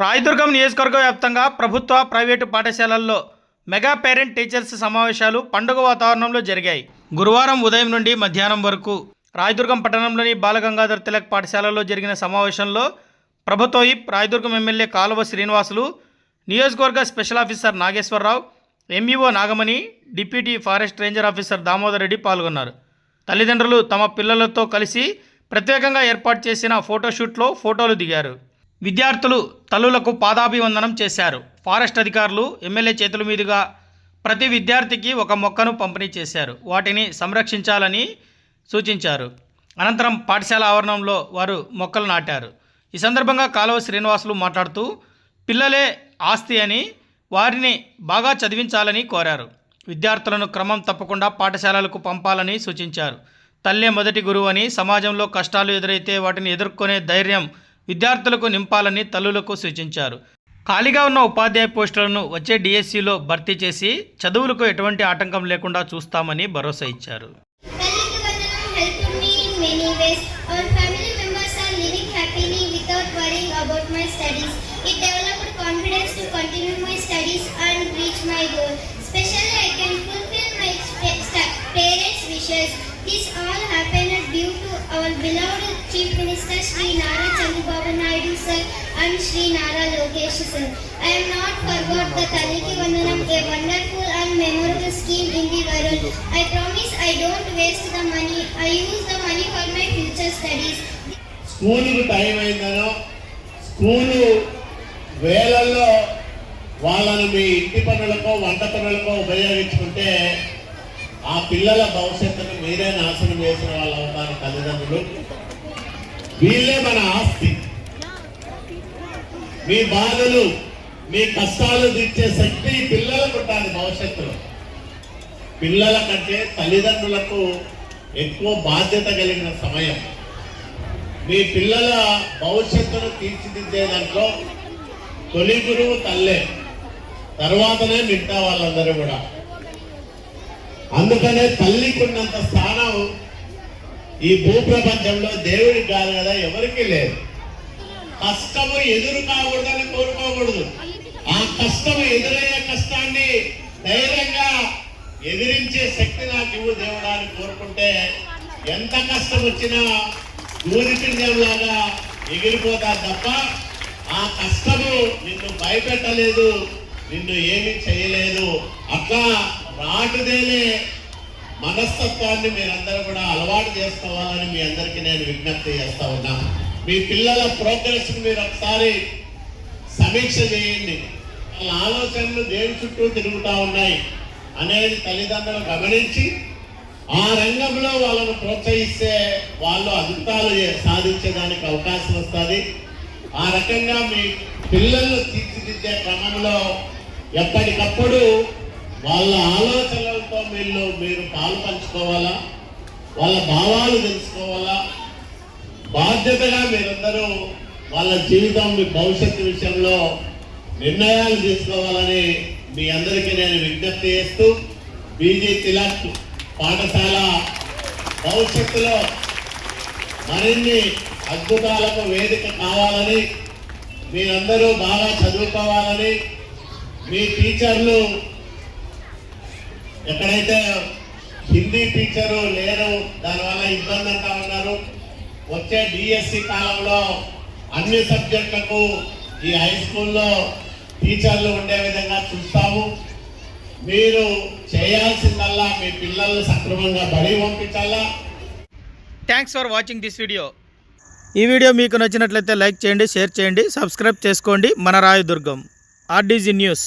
రాయదుర్గం నియోజకవర్గ వ్యాప్తంగా ప్రభుత్వ ప్రైవేటు పాఠశాలల్లో మెగా పేరెంట్ టీచర్స్ సమావేశాలు పండుగ వాతావరణంలో జరిగాయి. గురువారం ఉదయం నుండి మధ్యాహ్నం వరకు రాయదుర్గం పట్టణంలోని బాలగంగాధర్ తిలక్ పాఠశాలలో జరిగిన సమావేశంలో ప్రభుత్వ విప్ రాయదుర్గం ఎమ్మెల్యే కాలువ శ్రీనివాసులు నియోజకవర్గ special officer Nageswararao MEO Nagamani deputy forest ranger officer Damodar Reddy పాల్గొన్నారు. తల్లిదండ్రులు తమ పిల్లలతో కలిసి ప్రత్యేకంగా ఏర్పాటు చేసిన ఫోటోషూట్లో ఫోటోలు దిగారు. విద్యార్థులు తల్లులకు పాదాభివందనం చేశారు. ఫారెస్ట్ అధికారులు ఎమ్మెల్యే చేతుల మీదుగా ప్రతి విద్యార్థికి ఒక మొక్కను పంపిణీ చేశారు. వాటిని సంరక్షించాలని సూచించారు. అనంతరం పాఠశాల ఆవరణంలో వారు మొక్కలు నాటారు. ఈ సందర్భంగా కాలువ శ్రీనివాసులు మాట్లాడుతూ పిల్లలే ఆస్తి అని వారిని బాగా చదివించాలని కోరారు. విద్యార్థులను క్రమం తప్పకుండా పాఠశాలలకు పంపాలని సూచించారు. తల్లే మొదటి గురువు అని సమాజంలో కష్టాలు ఎదురైతే వాటిని ఎదుర్కొనే ధైర్యం విద్యార్థులకు నింపాలని తల్లులకు సూచించారు. ఖాళీగా ఉన్న ఉపాధ్యాయ పోస్టులను వచ్చే డిఎస్సిలో భర్తీ చేసి చదువులకు ఎటువంటి ఆటంకం లేకుండా చూస్తామని భరోసా ఇచ్చారు. Our beloved Chief Minister Sri Nara Chandrababu Naidu sir and Sri Nara Lokesh sir. I am not forgot the Kaliki Vandanam, a wonderful and memorable scheme in the world. I promise I don't waste the money. I use the money for my future studies. స్కూలుకు time అయిందనో school వేలల్లో వాళ్ళని మీ ఇంటి పనులకో వంట పనులకో ఉపయోగించుకుంటే ఆ పిల్లల భవిష్యత్తును మీరే నాశనం చేసిన వాళ్ళు అవుతారు తల్లిదండ్రులు. వీళ్ళే మన ఆస్తి. మీ బాధలు మీ కష్టాలు తీర్చే శక్తి పిల్లలకు ఉంటుంది భవిష్యత్తులో. పిల్లల కంటే తల్లిదండ్రులకు ఎక్కువ బాధ్యత కలిగిన సమయం. మీ పిల్లల భవిష్యత్తును తీర్చిదిద్దే దాంట్లో తొలి గురువు తల్లే. తర్వాతనే మిగతా వాళ్ళందరూ కూడా. అందుకనే తల్లికి ఉన్నంత స్థానం ఈ భూప్రపంచంలో దేవుడికి కాదు కదా ఎవరికి లేదు. కష్టము ఎదురు కాకూడదని కోరుకోకూడదు. ఆ కష్టము ఎదురయ్యే కష్టాన్ని ధైర్యంగా ఎదిరించే శక్తి నాకు ఇవ్వు దేవుడా అని కోరుకుంటే ఎంత కష్టం వచ్చినా లాగా ఎగిరిపోతా తప్ప ఆ కష్టము నిన్ను భయపెట్టలేదు నిన్ను ఏమీ చేయలేదు. అట్లా రాటుదేలే మనస్తత్వాన్ని మీరందరూ కూడా అలవాటు చేసుకోవాలని మీ అందరికీ నేను విజ్ఞప్తి చేస్తా ఉన్నా. మీ పిల్లల ప్రోగ్రెస్ మీరు ఒకసారి సమీక్ష చేయండి. వాళ్ళ ఆలోచనలు దేని చుట్టూ తిరుగుతూ ఉన్నాయి అనేది తల్లిదండ్రులు గమనించి ఆ రంగంలో వాళ్ళను ప్రోత్సహిస్తే వాళ్ళు అద్భుతాలు చే- సాధించడానికి అవకాశం వస్తుంది. ఆ రకంగా మీ పిల్లలను తీర్చిదిద్దే క్రమంలో ఎప్పటికప్పుడు వాళ్ళ ఆలోచనలతో మీరు మీరు పాలు పంచుకోవాలా? వాళ్ళ భావాలు తెలుసుకోవాలా? బాధ్యతగా మీరందరూ వాళ్ళ జీవితం మీ భవిష్యత్తు విషయంలో నిర్ణయాలు తీసుకోవాలని మీ అందరికీ నేను విజ్ఞప్తి చేస్తూ బీజీ తిలక్ పాఠశాల భవిష్యత్తులో మరిన్ని అద్భుతాలకు వేదిక కావాలని మీరందరూ బాగా చదువుకోవాలని మీ టీచర్లు ఎక్కడైతే హిందీ టీచరు లేరు దానివల్ల ఇబ్బంది అంటా ఉన్నారు. వచ్చే డిఎస్సి కాలంలో అన్ని సబ్జెక్టులకు ఈ హై స్కూల్లో టీచర్లు ఉండే విధంగా చూస్తాము. మీరు చేయాల్సిందల్లా మీ పిల్లల్ని సక్రమంగా బడి పంపించాలా? Thanks for watching this video ఈ వీడియో మీకు నచ్చినట్లయితే లైక్ చేయండి షేర్ చేయండి సబ్స్క్రైబ్ చేసుకోండి. మన రాయదుర్గం ఆర్డీజీ న్యూస్